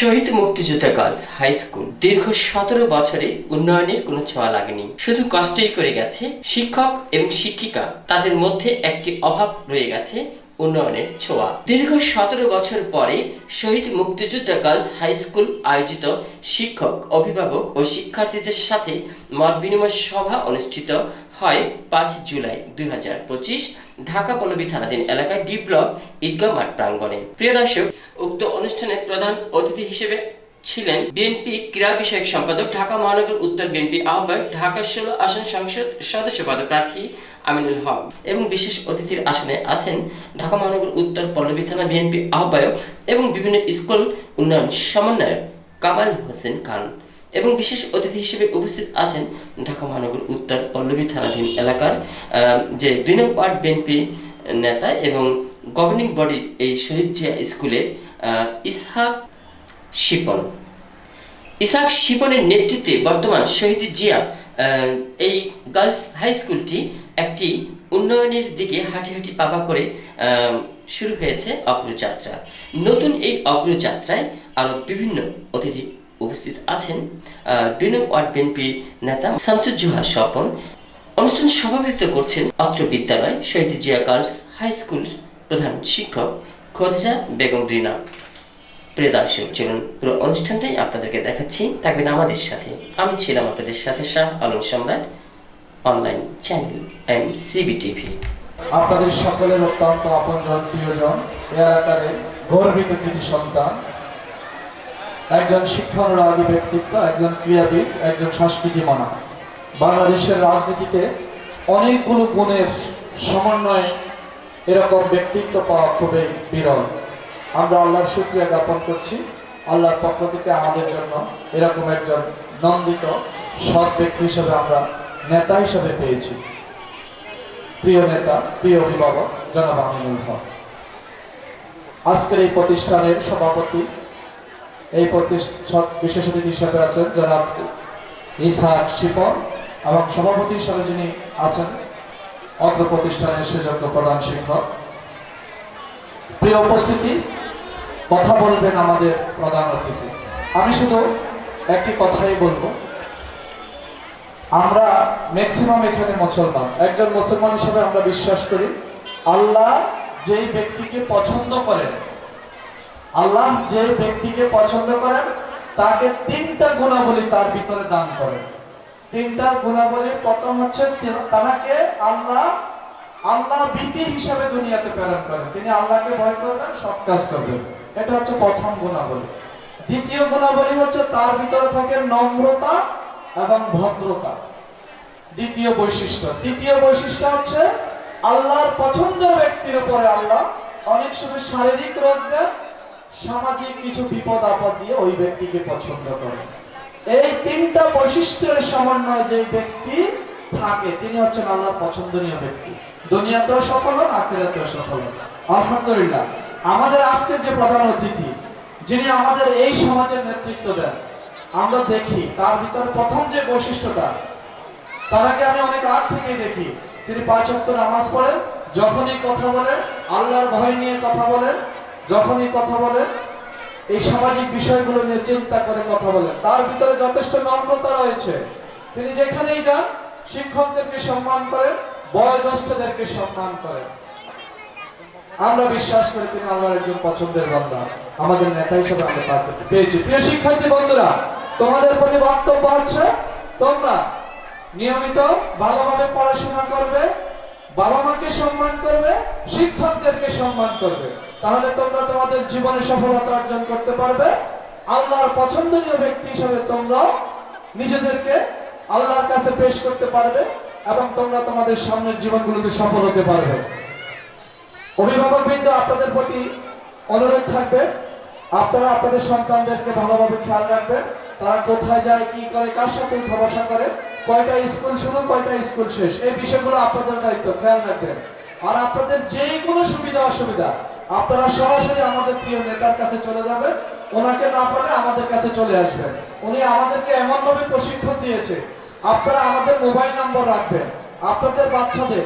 শহীদ মুক্তিযোদ্ধা girls high school দীর্ঘ সতেরো বছরে উন্নয়নের কোনো ছোঁয়া লাগেনি। শুধু কষ্টই করে গেছে শিক্ষক এবং শিক্ষিকা, তাদের মধ্যে একটি অভাব রয়ে গেছে উন্নয়নের ছোঁয়া। দীর্ঘ সতেরো বছর পরে শহীদ মুক্তিযোদ্ধা গার্লস হাই স্কুল আয়োজিত শিক্ষক, অভিভাবক ও শিক্ষার্থীদের সাথে মত বিনিময় সভা অনুষ্ঠিত হয় পাঁচ জুলাই দুই হাজার পঁচিশ ঢাকা পল্লবী থানাধীন এলাকায় ডি ব্লক ঈদগাহ মাঠ প্রাঙ্গণে। প্রিয় দর্শক, উক্ত অনুষ্ঠানে প্রধান অতিথি হিসেবে ছিলেন বিএনপি ক্রীড়া বিষয়ক সম্পাদক ঢাকা মহানগর উত্তর বিএনপি আহ্বায়ক ঢাকা ষোলো আসন সংসদ সদস্য পদপ্রার্থী আমিনুল হক এবং বিশেষ অতিথির আসনে আছেন ঢাকা মহানগর উত্তর পল্লবী থানা বিএনপি আহ্বায়ক এবং বিভিন্ন স্কুল উন্নয়ন সমন্বয়ক কামাল হোসেন খান। এবং বিশেষ অতিথি হিসেবে উপস্থিত আছেন ঢাকা মহানগর উত্তর পল্লবী থানাধীন এলাকার যে দুই নং ওয়ার্ড বিএনপি নেতা এবং গভর্নিং বডির এই শহীদ জিয়া স্কুলের ইসহাক শিপন। ইসাক শিপনের নেতৃত্বে বর্তমান শহীদ জিয়া এই গার্লস হাই স্কুলটি একটি উন্নয়নের দিকে হাঁটি হাঁটি পাবা করে শুরু হয়েছে অগ্রযাত্রা। নতুন এই অগ্রযাত্রায় আরও বিভিন্ন অতিথি উপস্থিত আছেন দুই ওয়ার্ড বিএনপি নেতা শামসুজ্জোহা স্বপন। অনুষ্ঠান সভাপতিত্ব করছেন অত্র বিদ্যালয় Shaheed Zia girls high school প্রধান শিক্ষক খোদজা বেগম রিনা। প্রিয় চলুন পুরো অনুষ্ঠানটাই আপনাদেরকে দেখাচ্ছি। থাকবেন আমাদের সাথে। আমি ছিলাম আপনাদের সাথে Shah Alam Samrat, online channel M CB TV. আপনাদের সকলের অত্যন্ত আপনজন প্রিয়জন এলাকার গর্বিত কৃতি সন্তান। একজন শিক্ষানুরাগী ব্যক্তিত্ব, একজন ক্রীড়াবিদ, একজন সংস্কৃতি মনা। বাংলাদেশের রাজনীতিতে অনেকগুলো গুণের সমন্বয়ে এরকম ব্যক্তিত্ব পাওয়া খুবই বিরল। আমরা আল্লাহর শুক্রিয়া জ্ঞাপন করছি। আল্লাহর পক্ষ থেকে আমাদের জন্য এরকম একজন নন্দিত, সৎ ব্যক্তি হিসেবে আমরা নেতা হিসেবে পেয়েছি। প্রিয় নেতা, প্রিয় অভিভাবক, জনাব আমিনুল হক। আজকের এই প্রতিষ্ঠানের সভাপতি এই প্রতিষ্ঠান বিশেষ অতিথি হিসেবে আছেন জনাব ইসাক শিপন এবং সভাপতি হিসাবে যিনি আছেন, অত্র প্রতিষ্ঠানের সুযোগ্য প্রধান শিক্ষক। প্রিয় উপস্থিতি, কথা বলবেন আমাদের প্রধান অতিথি। আমি শুধু একটি কথাই বলব। আমরা ম্যাক্সিমাম এখানে মুসলমান। একজন মুসলমান হিসেবে আমরা বিশ্বাস করি, আল্লাহ যেই ব্যক্তিকে পছন্দ করেন আল্লাহ যে ব্যক্তিকে পছন্দ করেন, তাকে তিনটা গুণাবলী তার ভিতরে দান করেন। তিনটা গুণাবলী প্রথম হচ্ছে তাকে আল্লাহ আল্লাহ ভীতি হিসাবে দুনিয়াতে প্রেরণ করেন। তিনি আল্লাহকে ভয় করবেন, সব কাজ করবেন। এটা হচ্ছে প্রথম গুণাবলী। দ্বিতীয় গুণাবলী হচ্ছে তার ভিতরে থাকে নম্রতা এবং ভদ্রতা। দ্বিতীয় বৈশিষ্ট্য। তৃতীয় বৈশিষ্ট্য হচ্ছে আল্লাহর পছন্দের ব্যক্তির উপরে আল্লাহ অনেক সময় শারীরিক রোগ দেন সামাজিক কিছু বিপদ আপদ দিয়ে ওই ব্যক্তিকে পছন্দ করে। এই তিনটা বৈশিষ্ট্যের সমন্বয়ে যে ব্যক্তি থাকে, তিনি হচ্ছেন আল্লাহর পছন্দনীয় ব্যক্তি। দুনিয়াতেও সফল হন, আখিরাতেও সফল হন। আলহামদুলিল্লাহ, আমাদের আজকের যে প্রধান অতিথি, যিনি আমাদের এই সমাজের নেতৃত্ব দেন, আমরা দেখি তার ভিতরে প্রথম যে বৈশিষ্ট্যটা, তার আগে আমি অনেক আগ থেকেই দেখি, তিনি পাঁচ ওয়াক্ত নামাজ পড়েন, যখনই কথা বলেন, আল্লাহর ভয় নিয়ে কথা বলেন যখনই কথা বলেন, এই সামাজিক বিষয়গুলো নিয়ে চিন্তা করে কথা বলেন। তার ভিতরে যথেষ্ট নম্রতা রয়েছে। তিনি যেখানেই যান, শিক্ষকদেরকে সম্মান করেন, বয়োজ্যেষ্ঠদেরকে সম্মান করেন। আমরা বিশ্বাস করি তিনি আল্লাহর একজন পছন্দের বান্দা। আমাদের নেতা হিসেবে আমরা তাকে পেয়েছি। প্রিয় শিক্ষার্থী বন্ধুরা, তোমাদের প্রতি বক্তব্য হচ্ছে, তোমরা নিয়মিত ভালোভাবে পড়াশোনা করবে বাবা মাকে সম্মান করবে, শিক্ষকদেরকে সম্মান করবে। তাহলে তোমরা তোমাদের জীবনে সফলতা অর্জন করতে পারবে। আল্লাহর পছন্দনীয় ব্যক্তি হিসেবে তোমরা নিজেদেরকে আল্লাহর কাছে পেশ করতে পারবে এবং তোমরা তোমাদের সামনের জীবনগুলোতে সফল হতে পারবে। অভিভাবক বৃন্দ, আপনাদের প্রতি অনুরোধ থাকবে। আপনারা আপনাদের সন্তানদেরকে ভালোভাবে খেয়াল রাখবেন। তারা কোথায় যায়, কি করে, কার সাথে বসা করে? কয়টা স্কুল শুরু, কয়টা স্কুল শেষ? এই বিষয়গুলো আপনাদের দায়িত্ব, খেয়াল রাখবেন। আর আপনাদের যেই কোনো সুবিধা অসুবিধা আপনারা সরাসরি আমাদের প্রিয় নেতার কাছে চলে যাবেন। ওনাকে না পারে আমাদের কাছে চলে আসবেন উনি আমাদেরকে এমন ভাবে প্রশিক্ষণ দিয়েছে। আপনারা আমাদের মোবাইল নাম্বার রাখবেন। আপনাদের বাচ্চাদের,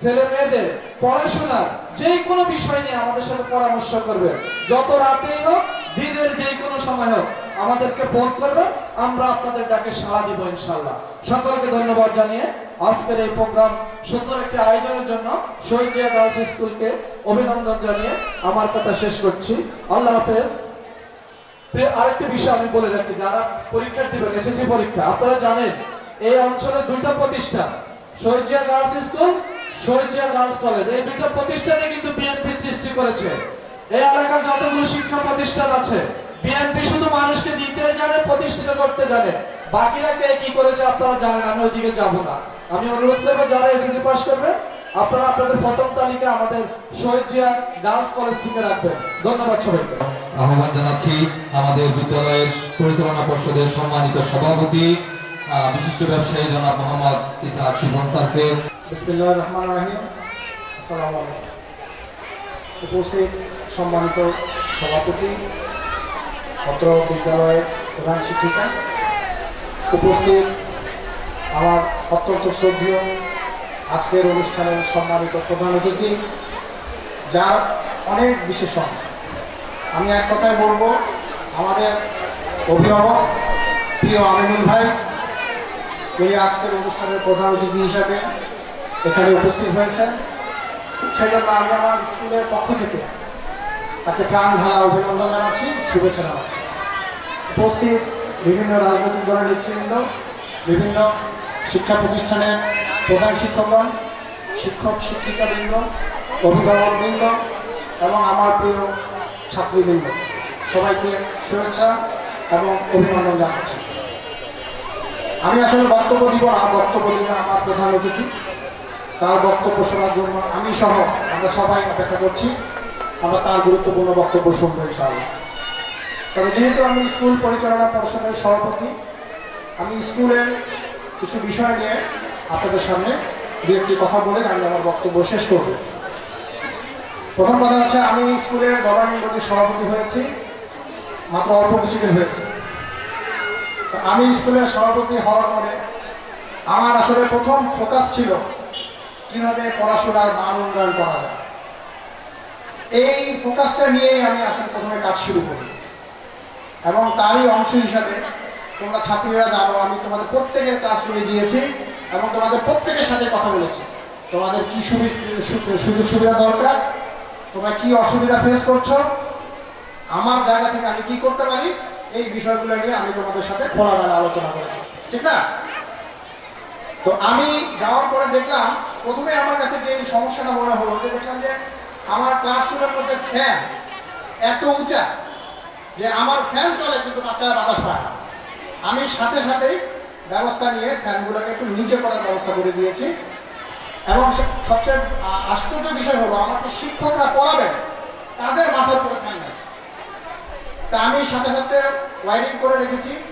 ছেলে মেয়েদের, পড়াশোনার যে কোনো বিষয় নিয়ে আমাদের সাথে পরামর্শ করবে যত রাতেই হোক, দিনের যে কোনো সময় হোক, আমাদেরকে ফোন করবেন। আমরা আপনাদের ডাকে সাড়া দিব ইনশাল্লাহ সকলকে ধন্যবাদ জানিয়ে আজকের এই প্রোগ্রাম সুন্দর একটি আয়োজনের জন্য শহীদ জিয়া গার্লস স্কুলকে অভিনন্দন জানিয়ে আমার কথা শেষ করছি। আল্লাহ হাফেজ। আরেকটি বিষয় আমি বলে রাখছি, যারা পরীক্ষা দিবেন, এসএসসি পরীক্ষা, আপনারা জানেন, এই অঞ্চলে দুইটা প্রতিষ্ঠান Shahidia girls school Shahidia girls college, এই দুইটা প্রতিষ্ঠানে কিন্তু বিএনপি সৃষ্টি করেছে। এই এলাকার যতগুলো শিক্ষা প্রতিষ্ঠান আছে বিএনপি শুধু মানুষকে দিতে জানে প্রতিষ্ঠিত করতে জানে। বাকিরা কে কি করেছে আপনারা জানেন আমি ওইদিকে যাব না। আমি অনুরোধ করব যারা এসএসসি পাস করবে আপনারা আপনাদের প্রথম তালিকা আমাদের শহীদিয়া গার্লস কলেজ থেকে রাখবেন। ধন্যবাদ সবাইকে। আহ্বান জানাচ্ছি আমাদের বিদ্যালয়ের পরিচালনা পর্ষদের সম্মানিত সভাপতি আহ, বিশিষ্ট ব্যবসায়ী জনাব মোহাম্মদ ইসহাক সুমন স্যারকে। বিসমিল্লাহ রহমান রাহিম। আসসালামু আলাইকুম। উপস্থিত সম্মানিত সভাপতি অত্র বিদ্যালয়ের প্রধান শিক্ষিকা। উপস্থিত আমার অত্যন্ত শ্রদ্ধীয় আজকের অনুষ্ঠানের সম্মানিত প্রধান অতিথি, যার অনেক বিশেষণ। আমি এক কথায় বলব, আমাদের অভিভাবক প্রিয় আমিনুল ভাই উনি আজকের অনুষ্ঠানের প্রধান অতিথি হিসাবে এখানে উপস্থিত হয়েছেন। সেই জন্য আমি আমার স্কুলের পক্ষ থেকে তাকে প্রাণ ঢালা অভিনন্দন জানাচ্ছি, শুভেচ্ছা জানাচ্ছি। উপস্থিত বিভিন্ন রাজনৈতিক দলের নেতৃবৃন্দ, বিভিন্ন শিক্ষা প্রতিষ্ঠানের প্রধান শিক্ষকগণ, শিক্ষক শিক্ষিকাবৃন্দ, অভিভাবকবৃন্দ এবং আমার প্রিয় ছাত্রীবৃন্দ, সবাইকে শুভেচ্ছা এবং অভিনন্দন জানাচ্ছি। আমি আসলে বক্তব্য দিব না, বক্তব্য দিবে আমার প্রধান অতিথি। তার বক্তব্য শোনার জন্য আমি সহ আমরা সবাই অপেক্ষা করছি। আমরা তার গুরুত্বপূর্ণ বক্তব্য শুনব ইনশাআল্লাহ। তবে যেহেতু আমি স্কুল পরিচালনা পর্ষদের সভাপতি, আমি স্কুলের কিছু বিষয় নিয়ে আপনাদের সামনে দু একটি কথা বলে আমি আমার বক্তব্য শেষ করব। প্রথম কথা হচ্ছে, আমি স্কুলের গভর্নিং বডির সভাপতি হয়েছি, মাত্র অল্প কিছুদিন হয়েছে। আমি স্কুলের সভাপতি হওয়ার পরে আমার আসলে প্রথম ফোকাস ছিল কীভাবে পড়াশোনার মান উন্নয়ন করা যায়। এই ফোকাসটা নিয়েই আমি আসলে প্রথমে কাজ শুরু করি। এবং তারই অংশ হিসাবে তোমরা ছাত্রীরা জানো, আমি তোমাদের প্রত্যেকের ক্লাসগুলি দিয়েছি এবং তোমাদের প্রত্যেকের সাথে কথা বলেছি। তোমাদের কি সুযোগ সুবিধা দরকার? তোমরা কি অসুবিধা ফেস করছ? আমার জায়গা থেকে আমি কি করতে পারি? এই বিষয়গুলো নিয়ে আমি তোমাদের সাথে খোলামেলা আলোচনা করেছি। ঠিক না? তো আমি যাওয়ার পরে দেখলাম, প্রথমে আমার কাছে যে সমস্যাটা মনে হলো, যে দেখলাম যে আমার ক্লাসরুমের মধ্যে ফ্যান এত উঁচা যে আমার ফ্যান চলে, কিন্তু বাচ্চারা বাতাস পায় না। আমি সাথে সাথেই ব্যবস্থা নিয়ে ফ্যানগুলোকে একটু নিচে করার ব্যবস্থা করে দিয়েছি। এবং সব- সবচেয়ে আশ্চর্য বিষয় হলো আমার যে শিক্ষকরা পড়াবেন, তাদের মাথার উপরে ফ্যান নেই। তা আমি সাথে সাথে ওয়ারিং করে রেখেছি।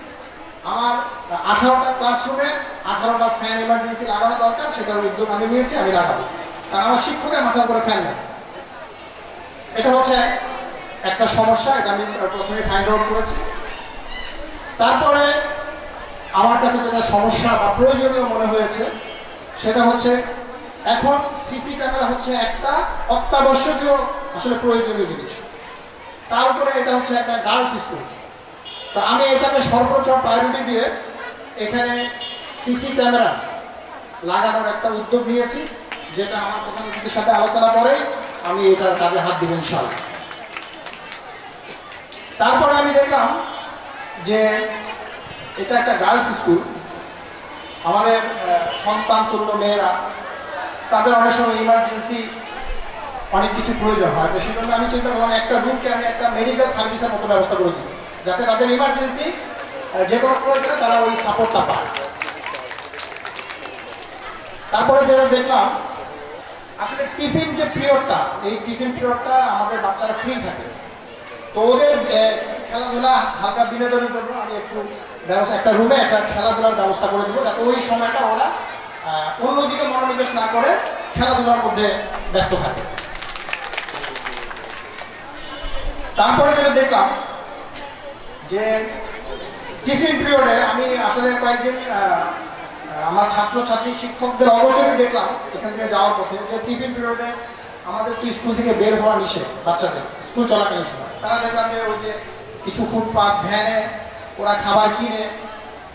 আমার আঠারোটা ক্লাসরুমে আঠারোটা ফ্যান ইমার্জেন্সি লাগানো দরকার, সেটার উদ্যোগ আমি নিয়েছি, আমি লাগাবো। কারণ আমার শিক্ষকের মাথার উপরে ফ্যান নেই। এটা হচ্ছে একটা সমস্যা, এটা আমি প্রথমে ফাইন্ড আউট করেছি। তারপরে আমার কাছে যেটা সমস্যা বা প্রয়োজনীয় মনে হয়েছে, সেটা হচ্ছে এখন সিসি ক্যামেরা হচ্ছে একটা অত্যাবশ্যকীয় আসলে প্রয়োজনীয় জিনিস। তার উপরে এটা হচ্ছে একটা গার্লস স্কুল তা আমি এটাকে সর্বোচ্চ প্রায়োরিটি দিয়ে এখানে সিসি ক্যামেরা লাগানোর একটা উদ্যোগ নিয়েছি, যেটা আমার প্রধান অতিথির সাথে আলোচনা করে আমি এটার কাজে হাত দেবেন সাল তারপরে আমি দেখলাম যে এটা একটা গার্লস স্কুল। আমাদের সন্তান তুল্য মেয়েরা, তাদের অনেক সময় ইমার্জেন্সি অনেক কিছু প্রয়োজন হয়। তো সেই জন্য আমি চিন্তা করলাম, একটা রুমকে আমি একটা মেডিকেল সার্ভিসের মতো ব্যবস্থা করে দিই, যাতে তাদের ইমার্জেন্সি যে কোনো প্রয়োজনে তারা ওই সাপোর্টটা পায়। তারপরে যেটা দেখলাম আসলে টিফিন যে পিরিয়ডটা, এই টিফিন পিরিয়ডটা আমাদের বাচ্চারা ফ্রি থাকে। তো ওদের খেলাধুলা হালকা বিনোদনের জন্য আমি একটু ব্যবস্থা, একটা রুমে একটা খেলাধুলার ব্যবস্থা করে দেবো, যাতে ওই সময়টা ওরা অন্যদিকে মনোনিবেশ না করে খেলাধুলার মধ্যে ব্যস্ত থাকে। তারপরে যেটা দেখলাম, যে টিফিন পিরিয়ডে আমি আসলে কয়েকদিন আমার ছাত্রছাত্রী, শিক্ষকদের অগোচরে দেখলাম এখান থেকে যাওয়ার পথে যে টিফিন পিরিয়ডে আমাদের তো স্কুল থেকে বের হওয়া নিষেধ বাচ্চাদের, স্কুল চলাকালীন সময়। তারা দেখলাম যে ওই যে কিছু ফুটপাত, ভ্যানে ওরা খাবার কিনে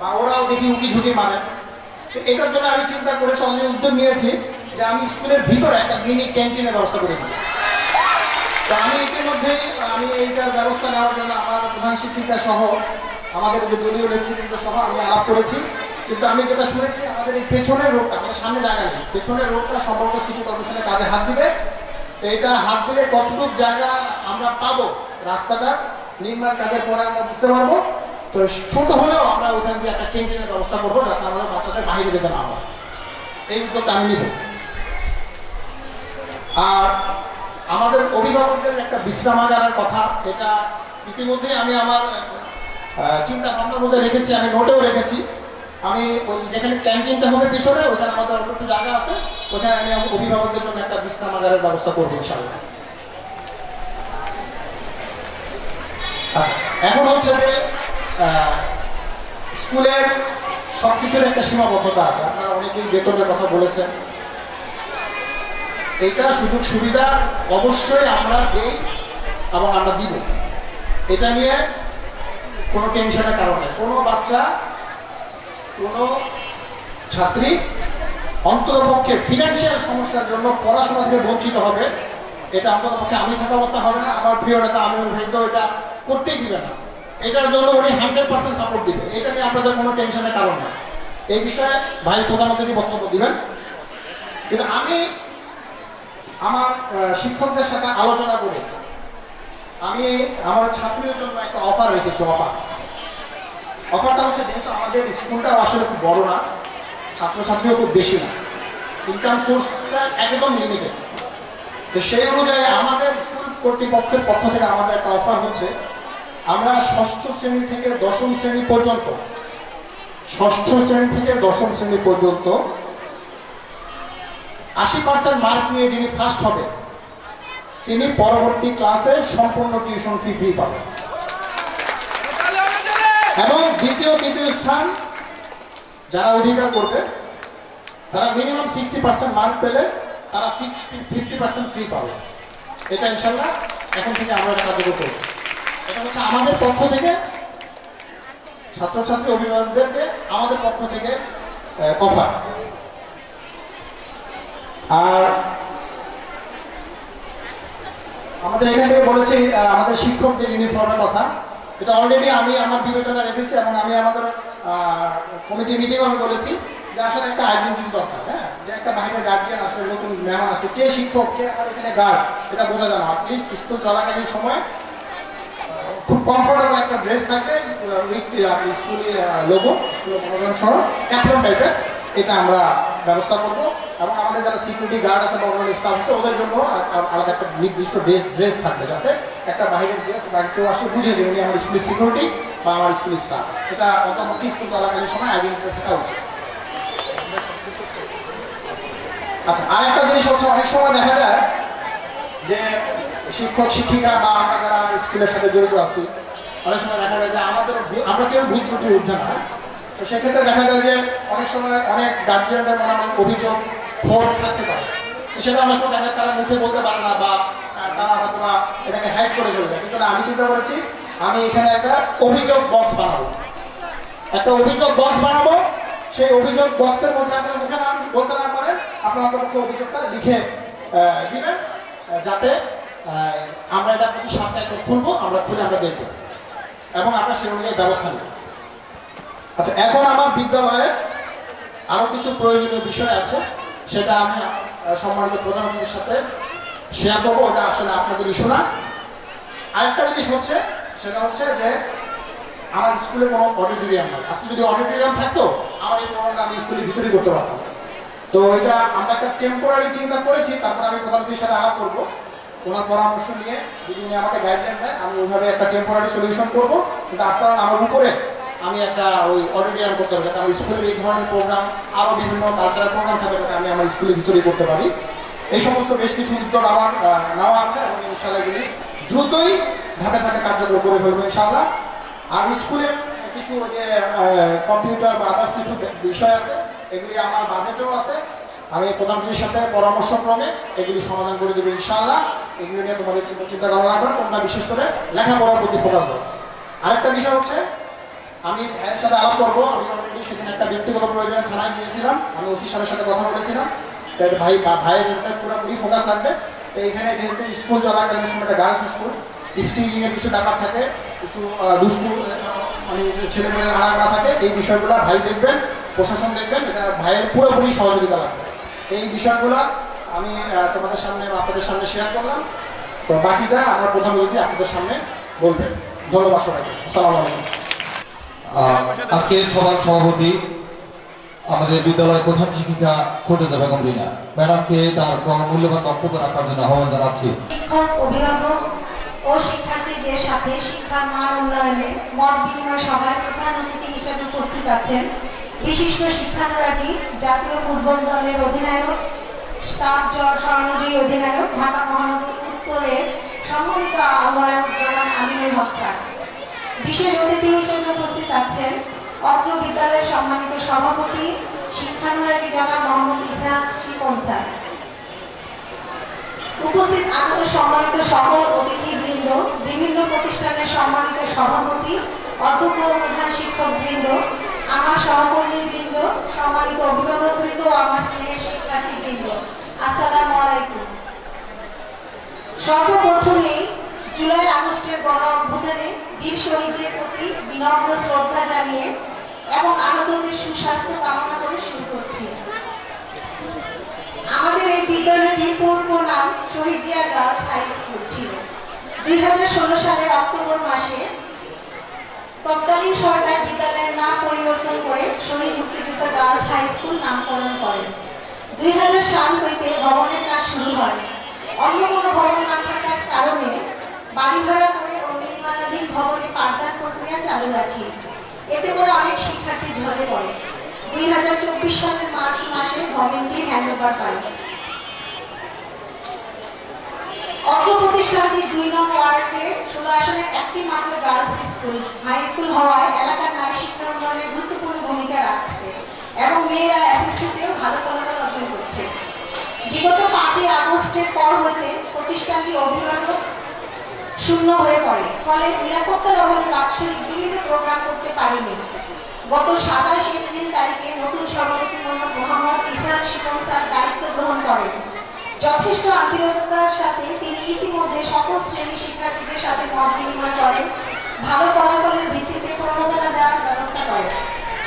বা ওরাও দেখি উকি ঝুঁকি মারে। তো এটার জন্য আমি চিন্তা করেছি অলরেডি উদ্যোগ নিয়েছি যে আমি স্কুলের ভিতরে একটা মিনি ক্যান্টিনের ব্যবস্থা করে দিই। তো আমি ইতিমধ্যেই, আমি এইটার ব্যবস্থা নেওয়ার জন্য আমার প্রধান শিক্ষিকা সহ, আমাদের যে দলীয় নেতৃবৃন্দ সহ আমি আলাপ করেছি। কিন্তু আমি যেটা শুনেছি, আমাদের এই পেছনের রোডটা আমাদের সামনে জায়গা নেই, পেছনের রোডটা সম্ভবত সিটি কর্পোরেশনের কাজে হাত দিবে। তো এটা হাত দিলে কতটুকু জায়গা আমরা পাবো, রাস্তাটা নির্মাণ কাজের পরে আমরা বুঝতে পারব। তো ছোট হলেও আমরা ওখান দিয়ে একটা ক্যান্টিনের ব্যবস্থা করব, যাতে আমাদের বাচ্চাদের বাইরে যেতে না হয়। এই উদ্যোগটা আমি নিব। আর আমাদের অভিভাবকদের একটা বিশ্রামাগারের কথা, এটা ইতিমধ্যে আমি আমার চিন্তা ভাবনার মধ্যে রেখেছি, আমি নোটেও রেখেছি। আমি ওই যেখানে ক্যান্টিনটা হবে পিছনে, ওখানে আমাদের অল্প একটু জায়গা আছে, ওখানে আমি অভিভাবকদের জন্য একটা বিশ্রামাগারের ব্যবস্থা করব ইনশাল্লাহ আচ্ছা এখন হচ্ছে যে স্কুলের সব কিছুর একটা সীমাবদ্ধতা আছে। আপনারা অনেকেই বেতনের কথা বলেছেন। এটা সুযোগ সুবিধা অবশ্যই আমরা দেই এবং আমরা দিব। এটা নিয়ে কোনো টেনশনের কারণে কোনো বাচ্চা কোনো ছাত্রী অন্ততপক্ষে ফিনান্সিয়াল সমস্যার জন্য পড়াশোনা থেকে বঞ্চিত হবে, এটা অন্ততপক্ষে আমি থাকা অবস্থা হবে না, আমার প্রিয় নেতা আমিনুল ভাই তো এটা করতেই দিবে না। এটার জন্য উনি হান্ড্রেড পার্সেন্ট সাপোর্ট দিবে। এটা নিয়ে আপনাদের কোনো টেনশনের কারণ নেই। এই বিষয়ে ভাই প্রধানমন্ত্রী বক্তব্য দিবেন। কিন্তু আমি আমার শিক্ষকদের সাথে আলোচনা করে আমি আমাদের ছাত্রীদের জন্য একটা অফার রেখেছি অফার অফারটা হচ্ছে যেহেতু আমাদের স্কুলটা আসলে খুব বড় না, ছাত্রছাত্রীও খুব বেশি না। ইনকাম সোর্সটা একদম লিমিটেড তো সেই অনুযায়ী আমাদের স্কুল কর্তৃপক্ষের পক্ষ থেকে আমাদের একটা অফার হচ্ছে, আমরা ষষ্ঠ শ্রেণি থেকে দশম শ্রেণি পর্যন্ত, ষষ্ঠ শ্রেণি থেকে দশম শ্রেণি পর্যন্ত আশি পার্সেন্ট মার্ক নিয়ে যিনি ফার্স্ট হবে, তিনি পরবর্তী ক্লাসে সম্পূর্ণ টিউশন ফি ফ্রি পাবেন। এবং দ্বিতীয়, তৃতীয় স্থান যারা অধিকার করবে, তারা মিনিমাম সিক্সটি পার্সেন্ট মার্ক পেলে তারা ফিফটি ফিফটি পার্সেন্ট ফ্রি পাবে। এটা ইনশাল্লাহ এখন থেকে আমরা এটা কার্যকর করব। এটা হচ্ছে আমাদের পক্ষ থেকে, ছাত্রছাত্রী অভিভাবকদেরকে আমাদের পক্ষ থেকে অফার আর আমাদের এখান বলেছি আমাদের শিক্ষকদের ইউনিফর্মের কথা। এটা অলরেডি আমি আমার বিবেচনা রেখেছি এবং আমি আমাদের কমিটি মিটিংও আমি বলেছি যে আসলে একটা আইডেন্টিটি দরকার হ্যাঁ? যে একটা বাইরের গার্জিয়ান আসলে, নতুন মেহমান আসলে, কে শিক্ষক, কে আমার এখানে গার্ড এটা বোঝা যায় না। অ্যাটলিস্ট স্কুল চলাকালীন সময় খুব কমফোর্টেবল একটা ড্রেস থাকবে উইথ স্কুলে লোগো স্কুলের সহ ক্যাপ্টন টাইপের এটা আমরা ব্যবস্থা করব। এবং আমাদের যারা সিকিউরিটি গার্ড আছে বা অন্যান্য স্টাফ আছে, ওদের জন্য আলাদা একটা নির্দিষ্ট ড্রেস ড্রেস থাকবে যাতে একটা বাইরের গেস্ট বা কেউ আসলে বুঝে যে উনি আমার স্কুলের সিকিউরিটি বা আমার স্কুলের স্টাফ এটা অন্তর্মুখী স্কুল চলাকালীন সময় আইডেন্টিটি থাকা উচিত। আচ্ছা আরেকটা জিনিস হচ্ছে অনেক সময় দেখা যায় যে শিক্ষক, শিক্ষিকা বা আমরা যারা স্কুলের সাথে জড়িত আছি, অনেক সময় দেখা যায় যে আমাদের আমরা কেউ ভুল ত্রুটির ঊর্ধ্বে না। তো সেক্ষেত্রে দেখা যায় যে অনেক সময় অনেক গার্জিয়ানদের মনে অনেক অভিযোগ খোট থাকতে পারে। সেটা অনেক সময় দেখা যায় তারা মুখে বলতে পারে না বা তারা হয়তো বা এটাকে হ্যাক করে চলে যায়। কিন্তু আমি চিন্তা করেছি, আমি এখানে একটা অভিযোগ বক্স বানাবো। একটা অভিযোগ বক্স বানাবো, সেই অভিযোগ বক্সের মধ্যে আপনার মুখে না বলতে না পারেন আপনার অন্তত অভিযোগটা লিখে দিবেন যাতে আমরা এটা প্রতি সপ্তাহে খুলবো, আমরা খুলে আমরা দেখব। এবং আমরা সেই অনুযায়ী ব্যবস্থা নেব। আচ্ছা এখন আমার বিদ্যালয়ে আরও কিছু প্রয়োজনীয় বিষয় আছে, সেটা আমি সম্মানিত প্রধানমন্ত্রীর সাথে শেয়ার করব, ওটা আসলে আপনাদের ইস্যু না আরেকটা জিনিস হচ্ছে, সেটা হচ্ছে যে আমার স্কুলে কোনো অডিটোরিয়াম নাই। আজকে যদি অডিটোরিয়াম থাকতো, আমার এই প্রোগ্রামটা আমি স্কুলের ভিতরেই করতে পারতাম। তো এটা আমরা একটা টেম্পোরারি চিন্তা করেছি, তারপর আমি প্রধানমন্ত্রীর সাথে আলাপ করব। ওনার পরামর্শ নিয়ে, যদি উনি আমাকে গাইডলাইন দেয় আমি ওইভাবে একটা টেম্পোরারি সলিউশন করব। কিন্তু আস্তে আমার উপরে আমি একটা ওই অডিটোরিয়াম করতে হবে যাতে আমার স্কুলের এই ধরনের প্রোগ্রাম আরও বিভিন্ন কালচারাল প্রোগ্রাম থাকে, যাতে আমি আমার স্কুলের ভিতরেই করতে পারি। এই সমস্ত বেশ কিছু উদ্যোগ আমার নেওয়া আছে এবং ইনশাল্লাহ দ্রুতই ধাপে ধাপে কার্যকর করে ফেলব ইনশাল্লাহ আর স্কুলের কিছু যে কম্পিউটার বা আদার্স কিছু বিষয় আছে, এগুলি আমার বাজেটেও আছে। আমি প্রধানমন্ত্রীর সাথে পরামর্শক্রমে এগুলি সমাধান করে দেবো ইনশাআল্লাহ। এগুলি নিয়ে তোমাদের চিন্তা চিন্তা করা লাগবে কোনটা বিশেষ করে লেখাপড়ার প্রতি ফোকাস দাও আরেকটা বিষয় হচ্ছে আমি ভাইয়ের সাথে আলাপ করব। আমি অলরেডি সেদিন একটা ব্যক্তিগত প্রয়োজনে থানায় গিয়েছিলাম। আমি ওসি সাহেবের সাথে কথা বলেছিলাম। তো এটা ভাই ভাইয়ের পুরোপুরি ফোকাস থাকবে। তো এখানে যেহেতু স্কুল চলাকালীন সময় একটা গার্লস স্কুল স্টিজিংয়ের কিছু ব্যাপার থাকে, কিছু দুষ্টু মানে ছেলেমেয়ের আনাগোনা থাকে, এই বিষয়গুলো ভাই দেখবেন, প্রশাসন দেখবেন, এটা ভাইয়ের পুরোপুরি সহযোগিতা লাগবে। এই বিষয়গুলো আমি তোমাদের সামনে আপনাদের সামনে শেয়ার করলাম। তো বাকিটা আমার প্রধান অতিথি আপনাদের সামনে বলবেন। ধন্যবাদ সবাইকে। আসসালামু আলাইকুম। আজকে সবার সভাপতি আমাদের বিদ্যালয়ের প্রধান শিক্ষিকা খোদেজা বেগম রিনা ম্যাডামকে তার মূল্যবান বক্তব্য রাখার জন্য আহ্বান জানাচ্ছি। শিক্ষক, অভিভাবক ও শিক্ষার্থীদের সাথে শিক্ষার মান উন্নয়নে মত বিনিময় সভায় প্রধান অতিথি হিসেবে উপস্থিত আছেন বিশিষ্ট শিক্ষানুরাগী, জাতীয় ফুটবল দলের অধিনায়ক সাব জল স্বর্ণজয়ী অধিনায়ক, ঢাকা মহানগর উত্তরের সম্মানিত আহ্বায়ক জনাব আমিনুল হক স্যার। বিশেষ অতিথি হিসেবে উপস্থিত আছেন অত্র বিদ্যালয়ের সম্মানিত সভাপতি, শিক্ষানুরাগী জনাব মোহাম্মদ ইসহাক শিপন স্যার। উপস্থিত আমাদের সম্মানিত সকল অতিথিবৃন্দ, বিভিন্ন প্রতিষ্ঠানের সম্মানিত সভাপতি, অধ্যক্ষ প্রধান শিক্ষক বৃন্দ আমার সহকর্মী বৃন্দ সম্মানিত অভিভাবক বৃন্দ আমার স্নেহের শিক্ষার্থী বৃন্দ আসসালামু আলাইকুম। সর্বপ্রথমেই জুলাই আগস্টের গণ অভ্যুত্থানে বীর শহীদদের প্রতি বিনম্র শ্রদ্ধা জানিয়ে এবং আহতদের সুস্বাস্থ্য কামনা করে শুরু করছি। আমাদের এই বিদ্যালয়টির পূর্ব নাম Shaheed Zia girls high school ছিল। দুই সালের অক্টোবর মাসে তৎকালীন সরকার বিদ্যালয়ের নাম পরিবর্তন করে শহীদ মুক্তিযোদ্ধা গার্লস হাই স্কুল নামকরণ করেন। দুই হাজার সাল হইতে ভবনের কাজ শুরু হয়। অন্য কোনো ভবন না থাকার কারণে বাড়ি ভাড়া করে ও নির্মাণাধীন ভবনে পাঠদান প্রক্রিয়া চালু রাখি। এতে করে অনেক শিক্ষার্থী ঝরে পড়ে। দুই হাজার চব্বিশ সালের মার্চ মাসে ভবনটি হ্যান্ডওভার পায়। প্রতিষ্ঠানটি দুই নং ওয়ার্ডে ষোলো আসনের একটি মাত্র গার্লস স্কুল। হাই স্কুল হওয়ায় এলাকার নারী শিক্ষা উন্নয়নে গুরুত্বপূর্ণ ভূমিকা রাখছে এবং মেয়েরা এসএসসিতেও ভালো ফলাফল অর্জন করছে। বিগত পাঁচই আগস্টের পর হইতে প্রতিষ্ঠানটি অভিভাবক শূন্য হয়ে পড়ে। ফলে নিরাপত্তার অভাবে বাৎসরিক বিভিন্ন প্রোগ্রাম করতে পারেনি। গত সাতাশ এপ্রিল তারিখে নতুন সভাপতি মোহাম্মদ ইসহাক শিপন স্যার দায়িত্ব গ্রহণ করেন। যথেষ্ট আন্তরিকতার সাথে তিনি ইতিমধ্যে সকল শ্রেণি শিক্ষার্থীদের সাথে মত বিনিময় করেন, ভালো ফলাফলের ভিত্তিতে প্রণোদনা দেওয়ার ব্যবস্থা করেন।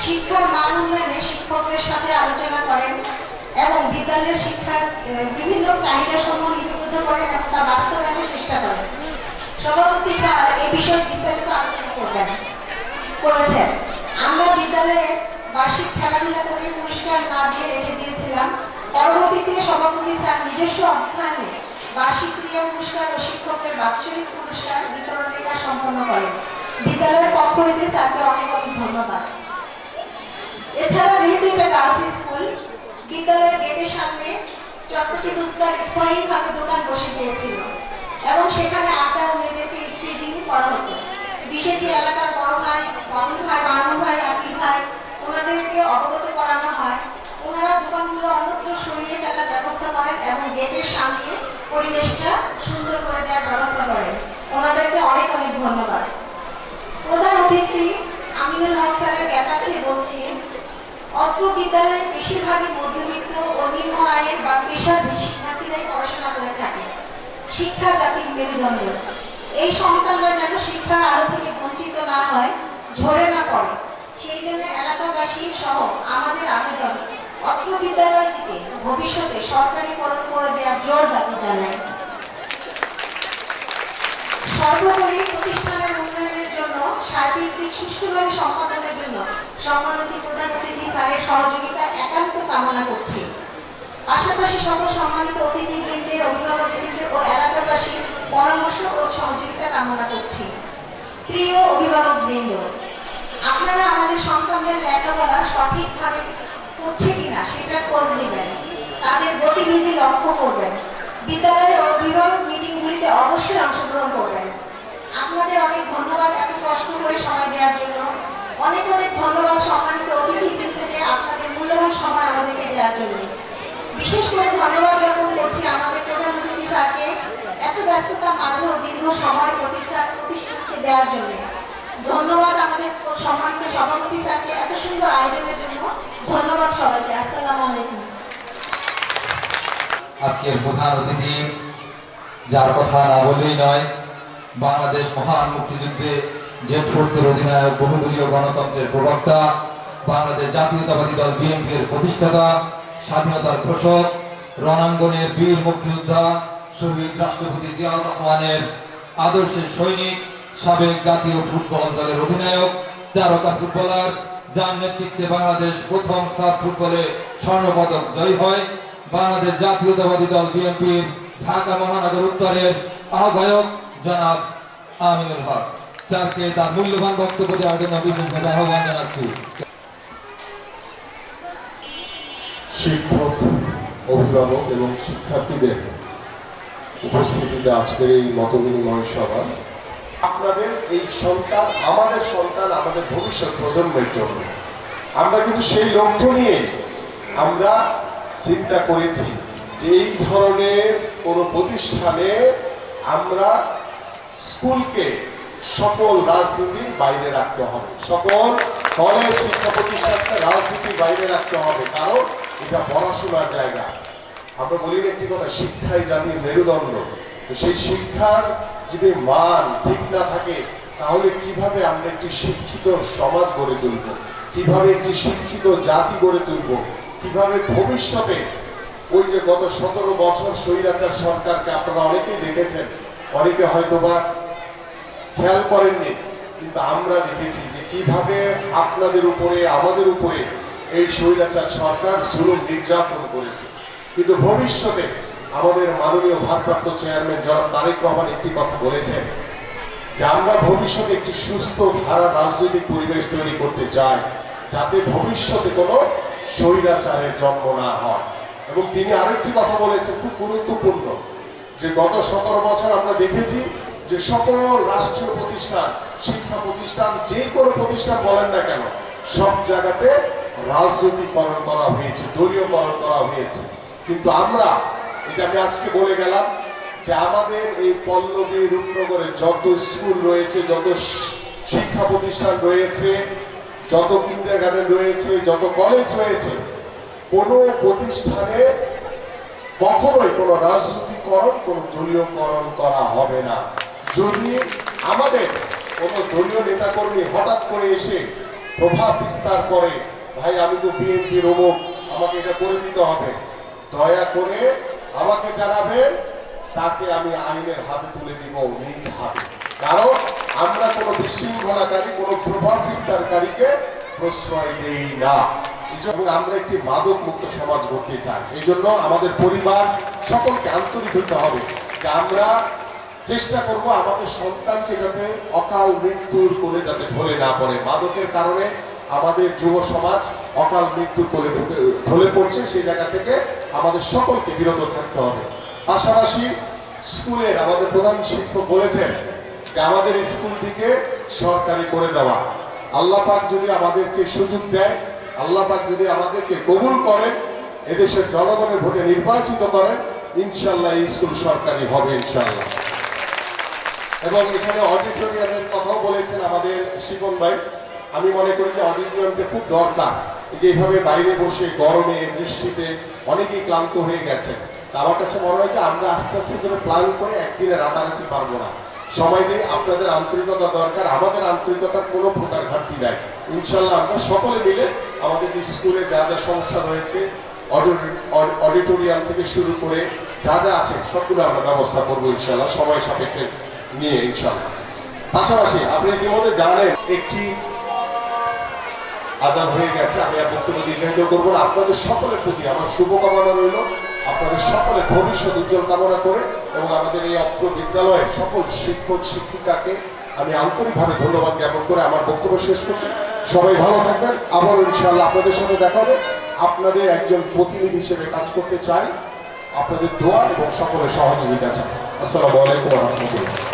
শিক্ষার মান উন্নয়নে শিক্ষকদের সাথে আলোচনা করেন এবং বিদ্যালয়ের শিক্ষার বিভিন্ন চাহিদা সমূহ লিপিবদ্ধ করেন এবং তা বাস্তবায়নের চেষ্টা করেন। সভাপতি স্যার এ বিষয়ে বিস্তারিত আলোচনা করবেন। করেছেন আমরা বিদ্যালয়ে বার্ষিক খেলাধুলা করে পুরস্কার না দিয়ে রেখে দিয়েছিলাম। পরবর্তীতে সভাপতি স্যার নিজস্ব অর্থায়নে বার্ষিক ক্রিয়া পুরস্কার ও শিক্ষকদের বাৎসরিক পুরস্কার বিতরণের কাজ সম্পন্ন করেন। বিদ্যালয়ের পক্ষ হইতে স্যারকে অনেক অনেক ধন্যবাদ। এছাড়া যেহেতু এটা গার্লস স্কুল, বিদ্যালয়ের গেটের সামনে চটপটি ফুচকার স্থায়ীভাবে দোকান বসে গিয়েছিল। এবং সেখানে আড্ডা মেয়েদেরকে স্টেজিং করা হতো। বিষয়টি এলাকার বড় ভাই, বাবুল ভাই মামুন ভাই আকিব ভাই, ওনাদেরকে অবগত করানো হয়। ওনারা দোকানগুলো অন্যত্র সরিয়ে ফেলার ব্যবস্থা করেন এবং গেটের সামনে পরিবেশটা সুন্দর করে দেওয়ার ব্যবস্থা করেন। ওনাদেরকে অনেক অনেক ধন্যবাদ। প্রধান অতিথি আমিনুল হক স্যারের জ্ঞাতার্থে বলছি, অত্র বিদ্যালয়ে বেশিরভাগই মধ্যবিত্ত ও নিম্ন আয়ের বা পেশার শিক্ষার্থীরাই পড়াশোনা করে থাকে। শিক্ষা জাতির মেরুদণ্ড। এই সন্তানরা যেন শিক্ষার আলো থেকে বঞ্চিত না হয়, ঝরে না পড়ে। সেই জন্য এলাকাবাসী সহ আমাদের আবেদন, অত্র বিদ্যালয়টিকে ভবিষ্যতে সরকারিকরণ করে দেওয়ার জোর দাবি জানাই। সর্বোপরি প্রতিষ্ঠানের উন্নয়নের জন্য, সার্বিক দিক সুষ্ঠুভাবে সম্পাদনের জন্য সম্মানিত প্রধান অতিথি স্যারের সহযোগিতা একান্ত কামনা করছি। পাশাপাশি সকল সম্মানিত অতিথিবৃন্দের অভিভাবকবৃন্দের ও এলাকাবাসীর পরামর্শ ও সহযোগিতা কামনা করছি। প্রিয় অভিভাবকবৃন্দ, আপনারা আমাদের সন্তানদের লেখাপড়া সঠিকভাবে করছে কিনা সেটা খোঁজ নেবেন। তাদের গতিবিধি লক্ষ্য করবেন। বিদ্যালয়ে অভিভাবক মিটিংগুলিতে অবশ্যই অংশগ্রহণ করবেন। আপনাদের অনেক ধন্যবাদ এত কষ্ট করে সময় দেওয়ার জন্য। অনেক অনেক ধন্যবাদ সম্মানিত অতিথিবৃন্দকে আপনাদের মূল্যবান সময় আমাদেরকে দেওয়ার জন্য। বিশেষ করে ধন্যবাদ জ্ঞাপন করছি আমাদের প্রধান অতিথি স্যারকে এত ব্যস্ততা মাঝেও দীর্ঘ সময় প্রতিষ্ঠা প্রতিষ্ঠানকে দেওয়ার জন্য। ধন্যবাদ আমাদের সম্মানিত সভাপতি স্যারকে এত সুন্দর আয়োজনের জন্য। ধন্যবাদ সবাইকে। আসসালামু আলাইকুম। আজকের প্রধান অতিথি, যার কথা না বললেই নয়, বাংলাদেশ মহান মুক্তিযুদ্ধে জেট ফোর্সের অধিনায়ক, বহুদলীয় গণতন্ত্রের প্রবক্তা, বাংলাদেশ জাতীয়তাবাদী দল বিএনপির প্রতিষ্ঠাতা স্বাধীনতার ঘোষক, রণাঙ্গনের বীর মুক্তিযোদ্ধা, শহীদ রাষ্ট্রপতি জিয়াউর রহমানের আদর্শের সৈনিক, সাবেক জাতীয় ফুটবল দলের অধিনায়ক, তারকা ফুটবলার, যার নেতৃত্বে বাংলাদেশ প্রথম সাফ ফুটবলে স্বর্ণপদক জয়ী হয়। বাংলাদেশ জাতীয়তাবাদী দল বিএনপির ঢাকা মহানগর উত্তরের আহ্বায়ক জনাব আমিনুল হক। স্যারকে তার মূল্যবান বক্তব্য দেওয়ার জন্য বিশেষভাবে আহ্বান জানাচ্ছি। শিক্ষক, অভিভাবক এবং শিক্ষার্থীদের উপস্থিতিতে আজকের এই মতবিনিময় সভা। আপনাদের এই সন্তান, আমাদের সন্তান, আমাদের ভবিষ্যৎ প্রজন্মের জন্য। আমরা কিন্তু সেই লক্ষ্য নিয়ে আমরা চিন্তা করেছি যে এই ধরনের কোনো প্রতিষ্ঠানে আমরা স্কুলকে সকল রাজনীতির বাইরে রাখতে হবে। সকল কলেজ, শিক্ষা প্রতিষ্ঠানকে রাজনীতির বাইরে রাখতে হবে। কারণ এটা পড়াশোনার জায়গা। আমরা বলি না একটি কথা, শিক্ষাই জাতির মেরুদণ্ড। তো সেই শিক্ষার যদি মান ঠিক না থাকে, তাহলে কীভাবে আমরা একটি শিক্ষিত সমাজ গড়ে তুলব? কীভাবে একটি শিক্ষিত জাতি গড়ে তুলব? কীভাবে ভবিষ্যতে ওই যে গত সতেরো বছর স্বৈরাচার সরকারকে আপনারা অনেকেই দেখেছেন, অনেকে হয়তোবা খেয়াল করেননি, কিন্তু আমরা দেখেছি যে কীভাবে আপনাদের উপরে, আমাদের উপরে এই স্বৈরাচার সরকার জুলুম নির্যাতন করেছে। কিন্তু ভবিষ্যতে আমাদের মাননীয় ভারপ্রাপ্ত চেয়ারম্যান জনাব তারেক রহমান একটি কথা বলেছেন যে আমরা ভবিষ্যতে একটি সুস্থ ধারা রাজনৈতিক পরিবেশ তৈরি করতে চাই, যাতে ভবিষ্যতে কোনো স্বৈরাচারের জন্ম না হয়। এবং তিনি আরেকটি কথা বলেছেন, খুব গুরুত্বপূর্ণ, যে গত সতেরো বছর আমরা দেখেছি যে সকল রাষ্ট্রীয় প্রতিষ্ঠান, শিক্ষা প্রতিষ্ঠান, যে কোনো প্রতিষ্ঠান বলেন না কেন, সব জায়গাতে রাজনৈতিকরণ করা হয়েছে দলীয়করণ করা হয়েছে। কিন্তু আমরা, এটা আমি আজকে বলে গেলাম যে আমাদের এই পল্লবী রূপনগরে যত স্কুল রয়েছে, যত শিক্ষা প্রতিষ্ঠান রয়েছে, যত কিন্ডার গার্ডেন রয়েছে, যত কলেজ রয়েছে, কোনো প্রতিষ্ঠানে কখনোই কোনো রাজনীতিকরণ, কোনো দলীয়করণ করা হবে না। যদি আমাদের কোনো দলীয় নেতাকর্মী হঠাৎ করে এসে প্রভাব বিস্তার করে ভাই, আমি তো বিএনপির অমুক আমাকে এটা করে দিতে হবে। দয়া করে আমাকে জানাবেন, তাকে আমি আইনের হাতে তুলে দিব নিজ হাতে। কারণ আমরা কোনো বিশৃঙ্খলাকারী, কোনো প্রভাব বিস্তারকারীকে প্রশ্রয় দেই না। আমরা একটি মাদক মুক্ত সমাজ গড়তে চাই। এই জন্য আমাদের পরিবার সকলকে আন্তরিক হতে হবে যে আমরা চেষ্টা করব আমাদের সন্তানকে যাতে অকাল মৃত্যুর কোলে যাতে ঢলে না পড়ে। মাদকের কারণে আমাদের যুব সমাজ অকাল মৃত্যুর কোলে ঢলে পড়ছে, সেই জায়গা থেকে আমাদের সকলকে বিরত থাকতে হবে। পাশাপাশি স্কুলের আমাদের প্রধান শিক্ষক বলেছেন যে আমাদের স্কুলটিকে সরকারি করে দেওয়া। আল্লাহ পাক যদি আমাদেরকে সুযোগ দেয়, আল্লাহ পাক যদি আমাদেরকে কবুল করেন, এদেশের জনগণের ভোটে নির্বাচিত করেন ইনশাল্লাহ এই স্কুল সরকারি হবে ইনশাল্লাহ এবং এখানে অডিটোরিয়ামের কথাও বলেছেন আমাদের শিবন ভাই। আমি মনে করি যে অডিটোরিয়ামটা খুব দরকার যে এইভাবে বাইরে বসে, গরমে, বৃষ্টিতে অনেকেই ক্লান্ত হয়ে গেছে আমার কাছে মনে হয় যে আমরা আস্তে আস্তে করে প্ল্যান করে একদিনে রাতারাতি পারব না। সময় দিয়ে আপনাদের আন্তরিকতা দরকার, আমাদের আন্তরিকতার কোনো প্রকার ঘাটতি নাই। ইনশাল্লাহ আমরা সকলে মিলে আমাদের স্কুলে যা যা সমস্যা রয়েছে অডি- অডি- অডিটোরিয়াম থেকে শুরু করে যা যা আছে, সবগুলো আমরা ব্যবস্থা করব ইনশাল্লাহ সময় সাপেক্ষে নিয়ে ইনশাল্লাহ পাশাপাশি আপনি ইতিমধ্যে জানেন, একটি আজান হয়ে গেছে, আমি আর বক্তব্য দীর্ঘায়িত করব না। আপনাদের সকলের প্রতি আমার শুভকামনা রইল। আপনাদের সকলের ভবিষ্যৎ উজ্জ্বল কামনা করে এবং আমাদের এই অত্র বিদ্যালয়ের সকল শিক্ষক, শিক্ষিকাকে আমি আন্তরিকভাবে ধন্যবাদ জ্ঞাপন করে আমার বক্তব্য শেষ করছি। সবাই ভালো থাকবেন। আবার ইনশাআল্লাহ আপনাদের সাথে দেখা হবে। আপনাদের একজন প্রতিনিধি হিসেবে কাজ করতে চাই। আপনাদের দোয়া এবং সকলের সহযোগিতা চাই। আসসালামু আলাইকুম রহমতুল্লাহ।